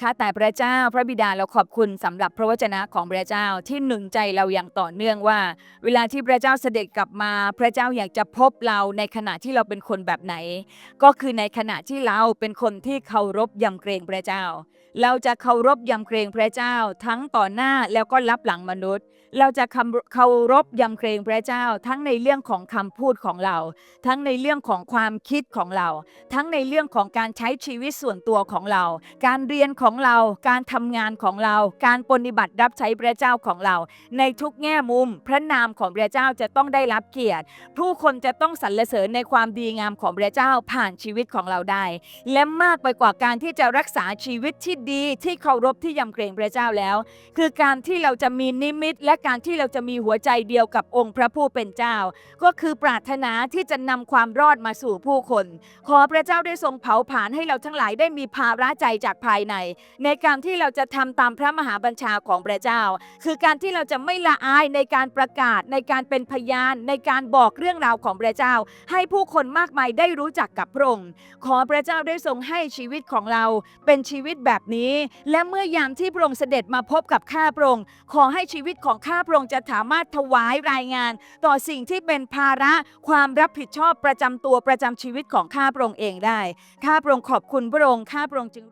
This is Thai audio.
ข้าแต่พระเจ้าพระบิดาเราขอบคุณสำหรับพระวจนะของพระเจ้าที่หนุนใจเราอย่างต่อเนื่องว่า เวลาที่พระเจ้าเสด็จกลับมา พระเจ้าอยากจะพบเราในขณะที่เราเป็นคนแบบไหน ก็คือในขณะที่เราเป็นคนที่เคารพยำเกรงพระเจ้า เราจะเคารพยำเกรงพระเจ้า ทั้งต่อหน้าแล้วก็รับหลังมนุษย์ เราจะคำเคารพยำเกรงพระเจ้า ทั้งในเรื่องของคำพูดของเรา ทั้งในเรื่องของความคิดของเรา ทั้งในเรื่องของการใช้ชีวิตส่วนตัวของเรา การเรียนของเรา การทำงานของเรา การปฏิบัติรับใช้พระเจ้าของเรา ในทุกแง่มุม พระนามของพระเจ้าจะต้องได้รับเกียรติ ผู้คนจะต้องสรรเสริญในความดีงามของพระเจ้าผ่านชีวิตของเราได้ และมากไปกว่าการที่จะรักษาชีวิตที่ดีที่เคารพที่ยำเกรงพระเจ้าแล้ว คือการที่เราจะมีนิมิต และการที่เราจะมีหัวใจเดียวกับองค์พระผู้เป็นเจ้า ก็คือปรารถนาที่จะนำความรอดมาสู่ผู้คน ขอพระเจ้าได้ทรงเผาผลาญให้เราทั้งหลายได้มีภาระใจจากภายในในการที่เราจะทำตามพระมหาบัญชาของพระเจ้า คือการที่เราจะไม่ละอายในการประกาศในการเป็นพยาน ในการบอกเรื่องราวของพระเจ้า ให้ผู้คนมากมายได้รู้จักกับพระองค์ขอพระเจ้าได้ทรงให้ชีวิตของเราเป็นชีวิตแบบนี้ และเมื่อยามที่พระองค์เสด็จมาพบกับข้าพระองค์ขอให้ชีวิตของข้าพระองค์จะสามารถถวายรายงาน ต่อสิ่งที่เป็นภาระความรับผิดชอบประจำตัวประจำชีวิตของข้าพระองค์เองได้ ข้าพระองค์ขอบคุณพระองค์ ข้าพระองค์จึง